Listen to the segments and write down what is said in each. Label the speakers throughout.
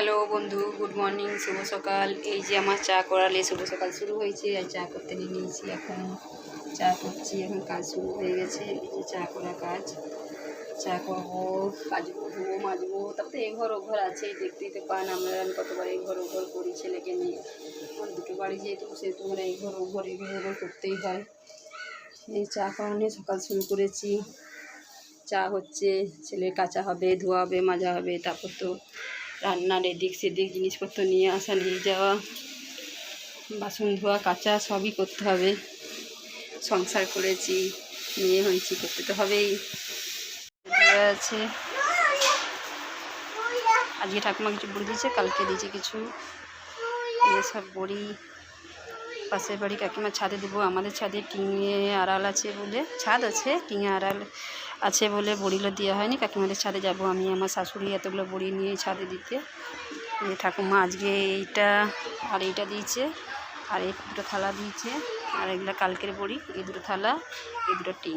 Speaker 1: Hello বন্ধু, good morning, শুভ সকাল। এই যে আমার চা করালে শুভ সকাল শুরু হয়েছে, আর চা করতে নিয়ে নিয়েছি এখন। চা করছি, এখন কাজ শুরু হয়ে গেছে। এই যে চা করা কাজ, চা করব কাজ করব মাজবো। তারপরে এই ঘর ও ঘর আছে, দেখতেই তো পান আমরা কতবার এই ঘর ও ঘর করি ছেলেকে নিয়ে। আমার দুটো বাড়ি যেহেতু, সেহেতু মানে এই ঘর ও ঘর এই ঘর ও ঘর করতেই হয়। এই চা করা নিয়ে সকাল শুরু করেছি। চা হচ্ছে, ছেলের কাঁচা হবে, ধোয়া হবে, মাজা হবে, তারপর তো রান্নার এদিক সেদিক জিনিসপত্র নিয়ে আসা, নিয়ে যাওয়া, বাসন ধোয়া, কাচা সবই করতে হবে। সংসার করেছি, মেয়ে হয়েছি, করতে তো হবেই। আছে। আজকে ঠাকুমা কিছু বড়ি দিয়েছে, কালকে দিয়েছে কিছু। এসব বড়ি, পাশের বাড়ি কাকিমার ছাদে দেবো, আমাদের ছাদে টিঙে আড়াল আছে বলে। ছাদ আছে, টিঙে আড়াল। আছে বলে বড়িগুলো দেওয়া হয়নি। কাকিমাদের ছাদে যাব আমি, আমার শাশুড়ি এতগুলো বড়ি নিয়ে ছাদে দিতে। ঠাকুমা আজকে এইটা আর এইটা দিয়েছে, আর এই দুটো থালা দিয়েছে, আর এগুলো কালকের বড়ি, এই দুটো থালা, এই দুটো টি।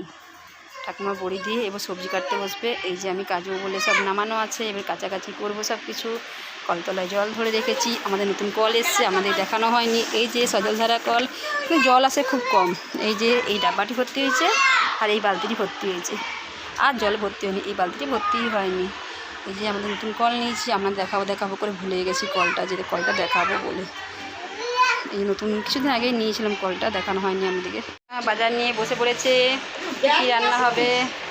Speaker 1: ঠাকুমা বড়ি দিয়ে এবার সবজি কাটতে বসবে। এই যে আমি কাজু বলে সব নামানো আছে, এবার কাছাকাছি করব সব কিছু কলতলায় জল ধরে রেখেছি, আমাদের নতুন কল এসছে, আমাদের দেখানো হয়নি। এই যে সজলধারা কল জল আসে খুব কম। এই যে এই ডাব্বাটি ভর্তি হয়েছে, আর এই বালতিটি ভর্তি হয়েছে। আর জল ভর্তি হয়নি। এই বালতিটি ভর্তিই হয়নি। এই যে আমাদের নতুন কল নিয়েছি, আমরা দেখাবো দেখাবো করে ভুলে গেছি কলটা, যে কলটা দেখাবো বলে। এই নতুন কিছুদিন আগেই নিয়েছিলাম কলটা, দেখানো হয়নি আমাদেরকে। বাজার নিয়ে বসে পড়েছে। কী রান্না হবে?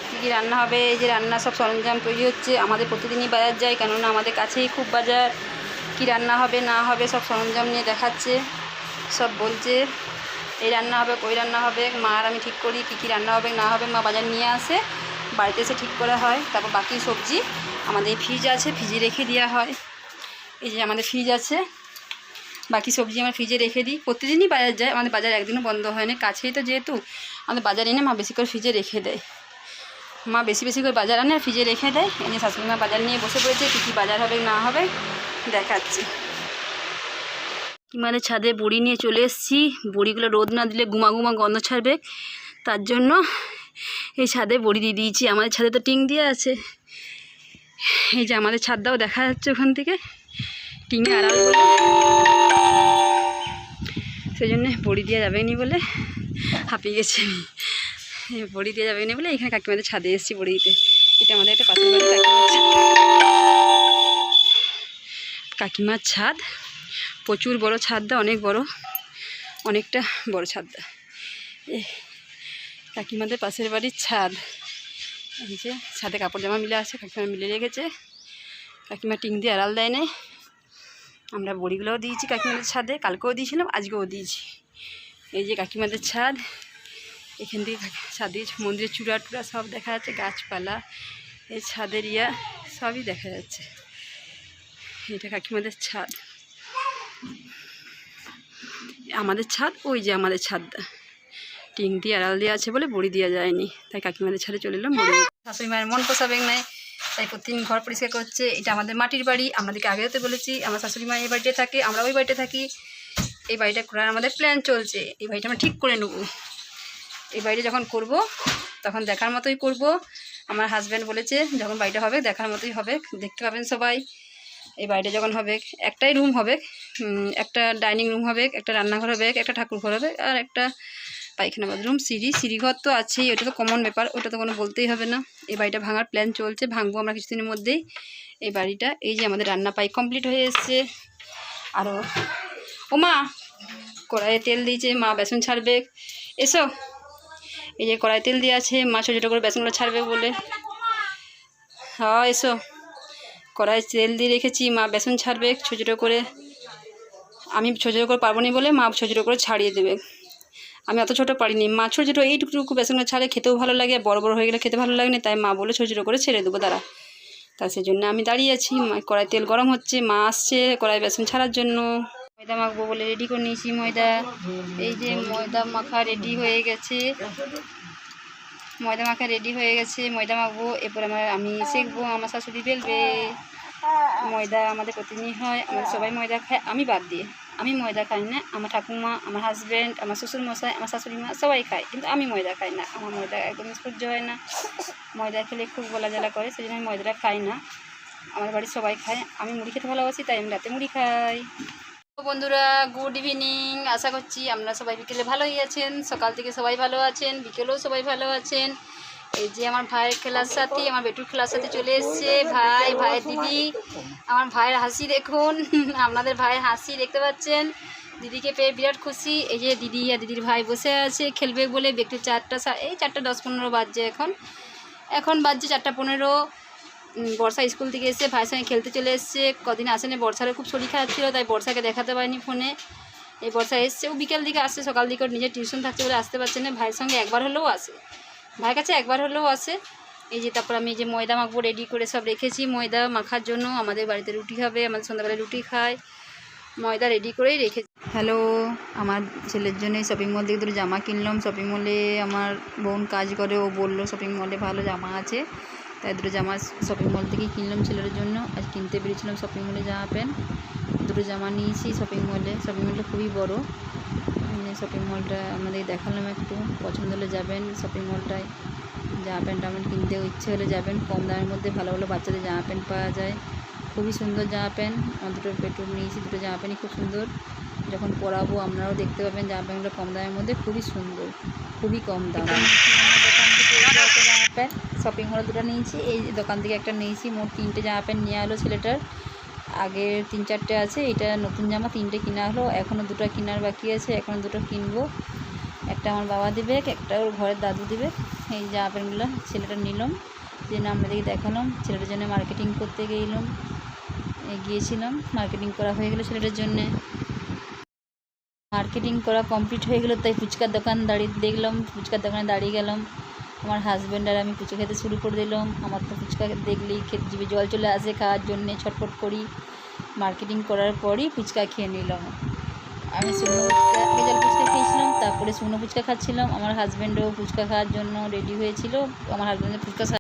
Speaker 1: কী কী রান্না হবে? এই যে রান্না সব সরঞ্জাম তৈরি হচ্ছে। আমাদের প্রতিদিনই বাজার যায়, কেননা আমাদের কাছেই খুব বাজার। কী রান্না হবে, না হবে সব সরঞ্জাম নিয়ে দেখাচ্ছে। সব বলছে, এই রান্না হবে, ওই রান্না হবে। মা আর আমি ঠিক করি, কী কী রান্না হবে, না হবে মা বাজার নিয়ে আসে। বাড়িতে এসে ঠিক করা হয়। তারপর বাকি সবজি আমাদের ফ্রিজ আছে ফ্রিজে রেখে দেওয়া হয়। এই যে আমাদের ফ্রিজ আছে। বাকি সবজি আমরা ফ্রিজে রেখে দিই। প্রতিদিনই বাজার যায়, আমাদের বাজার একদিনও বন্ধ হয় না। কাছেই তো যেহেতু, আমাদের বাজার এনে মা বেশি করে ফ্রিজে রেখে দেয়। মা বেশি বেশি করে বাজার আনে আর ফ্রিজে রেখে দেয়। এনে শাশুড়ি মা বাজার নিয়ে বসে পড়েছে, কী কী বাজার হবে, না হবে, দেখাচ্ছি। মানে ছাদে বড়ি নিয়ে চলে এসেছি। বড়িগুলো রোদ না দিলে গুমা গুমা গন্ধ ছাড়বে। তার জন্য এই ছাদে বড়ি দিয়ে দিয়েছি আমাদের ছাদে তো টিং দিয়ে আছে। এই যে আমাদের ছাদটাও দেখা যাচ্ছে ওখান থেকে। টিঙে আড়াল সেই জন্যে বড়ি দেওয়া যাবে নি বলে হাঁপিয়ে গেছে বড়ি দেওয়া যাবে না বলে এখানে কাকিমাদের ছাদে এসেছি বড়ি দিতে। এটা আমাদের একটা পাশের বাড়ি কাকিমার ছাদ। প্রচুর বড় ছাদটা, অনেক বড়, অনেকটা বড় ছাদটা। কাকিমাদের পাশের বাড়ির ছাদ। এই যে ছাদে কাপড় জামা মিলে আছে, কাকিমা মিলে রেখেছে। কাকিমা টিং দিয়ে আড়াল দেয় না আমরা বড়িগুলোও দিয়েছি কাকিমাদের ছাদে, কালকেও দিয়েছিলাম, আজকেও দিয়েছি। এই যে কাকিমাদের ছাদ, এখান থেকে ছাদে মন্দিরের চূড়া টুড়া সব দেখা যাচ্ছে, গাছপালা, এই ছাদের ইয়া, সবই দেখা যাচ্ছে। এটা কাকিমাদের ছাদ। আমাদের ছাদ, ওই যে আমাদের ছাদটা। টিং দিয়ে আড়াল দিয়ে আছে বলে বড়ি দেওয়া যায়নি। তাই কাকিমাদের ছাদে চলে এলাম, বড়ি শাশুড়ি মায়ের মন পোষাবেক নাই, তাই প্রতিদিন ঘর পরিষ্কার করছে। এটা আমাদের মাটির বাড়ি, আমাদেরকে আগে হতে বলেছি। আমার শাশুড়ি মা এই বাড়িতে থাকে, আমরা ওই বাড়িতে থাকি। এই বাড়িটা করার আমাদের প্ল্যান চলছে। এই বাড়িটা আমরা ঠিক করে নেব। এই বাড়িটা যখন করব, তখন দেখার মতোই করব। আমার হাজব্যান্ড বলেছে, যখন বাড়িটা হবে, দেখার মতোই হবে। দেখতে পাবেন সবাই। এই বাড়িটা যখন হবে, একটাই রুম হবে। একটা ডাইনিং রুম হবে, একটা রান্নাঘর হবে, একটা ঠাকুর ঘর হবে, আর একটা পায়খানা বাথরুম, সিঁড়ি, সিঁড়িঘর তো আছেই, ওটা তো কমন ব্যাপার, ওটা তো কোনো বলতেই হবে না। এই বাড়িটা ভাঙার প্ল্যান চলছে, ভাঙবো আমরা কিছুদিনের মধ্যেই। এই বাড়িটা, এই যে আমাদের রান্না পাই কমপ্লিট হয়ে এসছে। আরও ও মা, কড়াইয়ে তেল দিয়েছে, মা বেসন ছাড়বে। এসো। এই যে কড়াই তেল দিয়ে আছে, মা ছোটো ছোটো করে বেসনগুলো ছাড়বে বলে। হ্যাঁ এসো। কড়াই তেল দিয়ে রেখেছি, মা বেসন ছাড়বে, ছোটো ছোটো করে। আমি ছোটো ছোটো করে পারব না বলে মা ছোটো ছোটো করে ছাড়িয়ে দেবে। আমি অত ছোটো পারিনি। মা ছোটো ছোটো এইটুকু বেসনগুলো ছাড়ে খেতেও ভালো লাগে, বড় বড় হয়ে গেলে খেতে ভালো লাগে না, তাই মা বলে ছোটো ছোটো করে ছেড়ে দেবো, দাঁড়া। তা সেই জন্য আমি দাঁড়িয়ে আছি কড়াই তেল গরম হচ্ছে, মা আসছে কড়াই বেসন ছাড়ার জন্য। ময়দা মাখবো বলে রেডি করে নিয়েছি ময়দা। এই যে ময়দা মাখা রেডি হয়ে গেছে। ময়দা মাখা রেডি হয়ে গেছে, ময়দা মাখবো, এরপর আমার, আমি সেঁকবো, আমার শাশুড়ি বেলবে। ময়দা আমাদের প্রতিদিনই হয় আমাদের সবাই ময়দা খায় আমি বাদ দিয়ে। আমি ময়দা খাই না, আমার ঠাকুমা, আমার হাজব্যান্ড আমার শ্বশুর মশাই আমার শাশুড়ি মা সবাই খায়। কিন্তু আমি ময়দা খাই না, আমার ময়দা একদম সহ্য হয় না। ময়দা খেলে খুব গলা জ্বালা করে সেই জন্য আমি ময়দাটা খাই না। আমার বাড়ির সবাই খায়, আমি মুড়ি খেতে ভালোবাসি, তাই আমি রাতে মুড়ি খাই। বন্ধুরা গুড ইভিনিং আশা করছি আপনারা সবাই বিকেলে ভালোই আছেন, সকাল থেকে সবাই ভালো আছেন, বিকেলেও সবাই ভালো আছেন। এই যে আমার ভাইয়ের খেলার সাথে, আমার বেটুর খেলার সাথে চলে এসছে। ভাই, ভাইয়ের দিদি, আমার ভাইয়ের হাসি দেখুন। আপনাদের ভাইয়ের হাসি দেখতে পাচ্ছেন। দিদিকে পেয়ে বিরাট খুশি। এই যে দিদি আর দিদির ভাই বসে আছে, খেলবে বলে একটু চারটা এই চারটা দশ পনেরো বাজছে এখন। এখন বাজছে চারটা পনেরো। বর্ষা স্কুল থেকে এসে ভাইয়ের সঙ্গে খেলতে চলে এসছে। কদিন আসেনি, বর্ষারও খুব শরীর খারাপ ছিল, তাই বর্ষাকে দেখাতে পারিনি ফোনে। এই বর্ষা এসছে, ও বিকেল দিকে আসছে, সকাল দিকে নিজের টিউশন থাকছে বলে আসতে পারছে না। ভাইয়ের সঙ্গে একবার হলেও আসে। ভাইয়ের কাছে একবার হলেও আসে এই যে তারপর আমি যে ময়দা মাখবো রেডি করে সব রেখেছি। ময়দা মাখার জন্য আমাদের বাড়িতে রুটি হবে, আমাদের সন্ধ্যাবেলায় রুটি খায়। ময়দা রেডি করেই রেখেছি হ্যালো আমার ছেলের জন্য শপিং মল থেকে দুটো জামা কিনলাম। শপিং মলে আমার বোন কাজ করে, ও বলল শপিং মলে ভালো জামা আছে। তাই দুটো জামা শপিং মল থেকেই কিনলাম ছেলের জন্য। আজ কিনতে পেরেছিলাম শপিং মলে জামা প্যান্ট দুটো জামা নিয়েছি শপিং মলে শপিং মলটা খুবই বড়। শপিং মলটা আমাদের দেখালাম একটু। পছন্দ হলে যাবেন শপিং মলটায় জামা প্যান্ট আমার কিনতে ইচ্ছে হলে যাবেন। কম দামের মধ্যে ভালো ভালো বাচ্চাদের জামা প্যান্ট পাওয়া যায়। খুবই সুন্দর জামা প্যান্ট আমার দুটো পেট্রোল নিয়েছি, দুটো জামা প্যান্টই খুব সুন্দর। যখন পরাবো আপনারাও দেখতে পাবেন জামা প্যান্টগুলো কম দামের মধ্যে খুবই সুন্দর, খুবই কম দাম। জামা প্যান্ট শপিং মলে দুটো নিয়েছি। এই দোকান থেকে একটা নিয়েছি। মোট তিনটে জামা প্যান্ট নেওয়া হলো ছেলেটার। আগে তিন চারটে আছে, এটা নতুন জামা, তিনটে কিনা হলো এখনও দুটো কেনার বাকি আছে এখনও দুটো কিনবো। একটা আমার বাবা দিবে, একটা ওর ঘরের দাদু দিবে। এই জামা প্যান্টগুলো ছেলেটা নিলাম, যে আমরা আপনাদেরকে দেখালাম, ছেলেটার জন্য মার্কেটিং করতে গেলাম গিয়েছিলাম মার্কেটিং করা হয়ে গেলো ছেলেটার জন্যে। মার্কেটিং করা কমপ্লিট হয়ে গেলো, তাই ফুচকার দোকান দাঁড়িয়ে দেখলাম, ফুচকার দোকানে দাঁড়িয়ে গেলাম। আমার হাজব্যান্ড আর আমি ফুচকা খেতে শুরু করে দিলাম। আমার তো ফুচকা দেখলেই খেতে জীবে জল চলে আসে খাওয়ার জন্যে ছটফট করি। মার্কেটিং করার পরই ফুচকা খেয়ে নিলাম। আমি শুকনো ফুচকা আগে জল ফুচকা খেয়েছিলাম, তারপরে শুকনো ফুচকা খাচ্ছিলাম। আমার হাজব্যান্ডও ফুচকা খাওয়ার জন্য রেডি হয়েছিল। আমার হাজব্যান্ডের ফুচকা